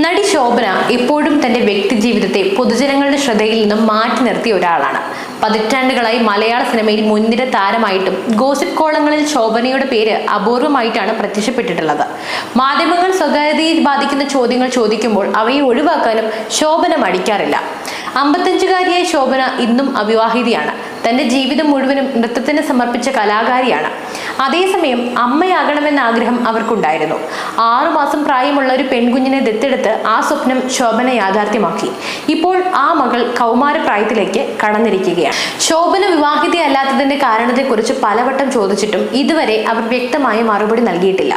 നടി ശോഭന ഇപ്പോഴും തന്റെ വ്യക്തി ജീവിതത്തെ പൊതുജനങ്ങളുടെ ശ്രദ്ധയിൽ നിന്നും മാറ്റി നിർത്തിയ ഒരാളാണ്. പതിറ്റാണ്ടുകളായി മലയാള സിനിമയിൽ മുൻനിര താരമായിട്ടും ഗോസിപ്പ് കോളങ്ങളിൽ ശോഭനയുടെ പേര് അപൂർവമായിട്ടാണ് പ്രത്യക്ഷപ്പെട്ടിട്ടുള്ളത്. മാധ്യമങ്ങൾ സ്വകാര്യതയിൽ ബാധിക്കുന്ന ചോദ്യങ്ങൾ ചോദിക്കുമ്പോൾ അവയെ ഒഴിവാക്കാനും ശോഭന മടിക്കാറില്ല. അമ്പത്തഞ്ചുകാരിയായ ശോഭന ഇന്നും അവിവാഹിതയാണ്. തന്റെ ജീവിതം മുഴുവനും നൃത്തത്തിന് സമർപ്പിച്ച കലാകാരിയാണ്. അതേസമയം അമ്മയാകണമെന്ന ആഗ്രഹം അവർക്കുണ്ടായിരുന്നു. ആറുമാസം പ്രായമുള്ള ഒരു പെൺകുഞ്ഞിനെ ദത്തെടുത്ത് ആ സ്വപ്നം ശോഭന യാഥാർത്ഥ്യമാക്കി. ഇപ്പോൾ ആ മകൾ കൗമാരപ്രായത്തിലേക്ക് കടന്നിരിക്കുകയാണ്. ശോഭന വിവാഹിതയല്ലാത്തതിന്റെ കാരണത്തെക്കുറിച്ച് പലവട്ടം ചോദിച്ചിട്ടും ഇതുവരെ അവർ വ്യക്തമായ മറുപടി നൽകിയിട്ടില്ല.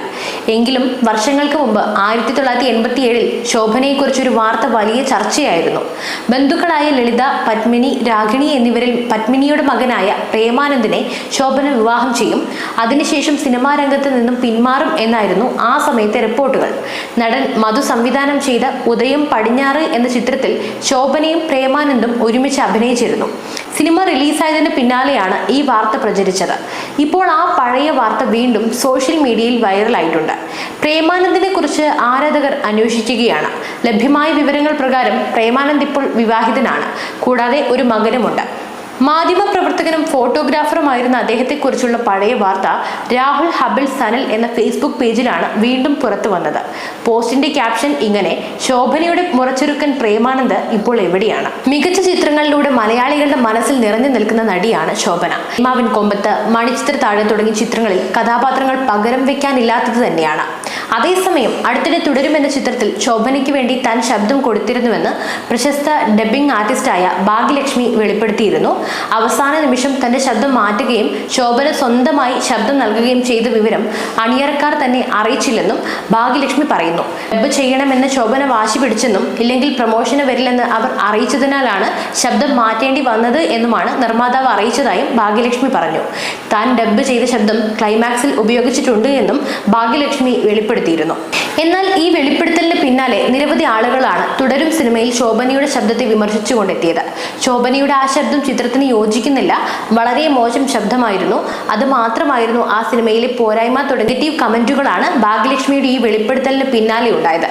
എങ്കിലും വർഷങ്ങൾക്ക് മുമ്പ് ആയിരത്തി തൊള്ളായിരത്തി എൺപത്തി ഏഴിൽ ശോഭനയെക്കുറിച്ചൊരു വാർത്ത വലിയ ചർച്ചയായിരുന്നു. ബന്ധുക്കളായ ലളിത പത്മിനി രാഗിണി എന്നിവരിൽ പത്മിനിയുടെ മകനായ പ്രേമാനന്ദിനെ ശോഭന വിവാഹം ചെയ്യും. അതിനുശേഷം സിനിമാ രംഗത്ത് നിന്നും പിന്മാറും എന്നായിരുന്നു ആ സമയത്തെ റിപ്പോർട്ടുകൾ. നടൻ മധു സംവിധാനം ചെയ്ത ഉദയം പടിഞ്ഞാറ് എന്ന ചിത്രത്തിൽ ശോഭനയും പ്രേമാനന്ദും ഒരുമിച്ച് അഭിനയിച്ചിരുന്നു. സിനിമ റിലീസായതിന് പിന്നാലെയാണ് ഈ വാർത്ത പ്രചരിച്ചത്. ഇപ്പോൾ ആ പഴയ വാർത്ത വീണ്ടും സോഷ്യൽ മീഡിയയിൽ വൈറലായിട്ടുണ്ട്. പ്രേമാനന്ദിനെ കുറിച്ച് ആരാധകർ അന്വേഷിക്കുകയാണ്. ലഭ്യമായ വിവരങ്ങൾ പ്രകാരം പ്രേമാനന്ദ് ഇപ്പോൾ വിവാഹിതനാണ്. കൂടാതെ ഒരു മകനുമുണ്ട്. മാധ്യമപ്രവർത്തകനും ഫോട്ടോഗ്രാഫറുമായിരുന്ന അദ്ദേഹത്തെക്കുറിച്ചുള്ള പഴയ വാർത്ത രാഹുൽ ഹബിൾ സനൽ എന്ന ഫേസ്ബുക്ക് പേജിലാണ് വീണ്ടും പുറത്തു വന്നത്. പോസ്റ്റിന്റെ ക്യാപ്ഷൻ ഇങ്ങനെ ശോഭനയുടെ മുറച്ചുരുക്കൻ പ്രേമാനന്ദ് ഇപ്പോൾ എവിടെയാണ്? മികച്ച ചിത്രങ്ങളിലൂടെ മലയാളികളുടെ മനസ്സിൽ നിറഞ്ഞു നിൽക്കുന്ന നടിയാണ് ശോഭന. മാവിൻ കൊമ്പത്ത് മണിച്ചിത്ര താഴെ തുടങ്ങിയ ചിത്രങ്ങളിൽ കഥാപാത്രങ്ങൾ പകരം വെക്കാനില്ലാത്തത് തന്നെയാണ്. അതേസമയം അടുത്തിടെ തുടരുമെന്ന ചിത്രത്തിൽ ശോഭനയ്ക്ക് വേണ്ടി താൻ ശബ്ദം കൊടുത്തിരുന്നുവെന്ന് പ്രശസ്ത ഡബ്ബിംഗ് ആർട്ടിസ്റ്റായ ഭാഗ്യലക്ഷ്മി വെളിപ്പെടുത്തിയിരുന്നു. അവസാന നിമിഷം തന്റെ ശബ്ദം മാറ്റുകയും ശോഭന സ്വന്തമായി ശബ്ദം നൽകുകയും ചെയ്ത വിവരം അണിയറക്കാർ തന്നെ അറിയിച്ചില്ലെന്നും ഭാഗ്യലക്ഷ്മി പറയുന്നു. ഡബ്ബ് ചെയ്യണമെന്ന് ശോഭന വാശി പിടിച്ചെന്നും ഇല്ലെങ്കിൽ പ്രമോഷന് വരില്ലെന്ന് അവർ അറിയിച്ചതിനാലാണ് ശബ്ദം മാറ്റേണ്ടി വന്നത് എന്നുമാണ് നിർമ്മാതാവ് അറിയിച്ചതായും ഭാഗ്യലക്ഷ്മി പറഞ്ഞു. താൻ ഡബ്ബ് ചെയ്ത ശബ്ദം ക്ലൈമാക്സിൽ ഉപയോഗിച്ചിട്ടുണ്ട് എന്നും ഭാഗ്യലക്ഷ്മി വെളിപ്പെടുത്തിയിരുന്നു എന്നാൽ ഈ വെളിപ്പെടുത്തലിന് പിന്നാലെ നിരവധി ആളുകളാണ് തുടരും സിനിമയിൽ ശോഭനയുടെ ശബ്ദത്തെ വിമർശിച്ചുകൊണ്ടെത്തിയത്. ശോഭനയുടെ ആ ശബ്ദം ചിത്രത്തിന് യോജിക്കുന്നില്ല. വളരെ മോശം ശബ്ദമായിരുന്നു. അത് മാത്രമായിരുന്നു ആ സിനിമയിലെ പോരായ്മ തുടങ്ങിയ കമന്റുകളാണ് ഭാഗ്യലക്ഷ്മിയുടെ ഈ വെളിപ്പെടുത്തലിന് പിന്നാലെ ഉണ്ടായത്.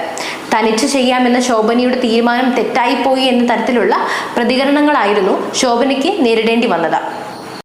തനിച്ച് ചെയ്യാമെന്ന ശോഭനയുടെ തീരുമാനം തെറ്റായിപ്പോയി എന്ന തരത്തിലുള്ള പ്രതികരണങ്ങളായിരുന്നു ശോഭനയ്ക്ക് നേരിടേണ്ടി വന്നത്.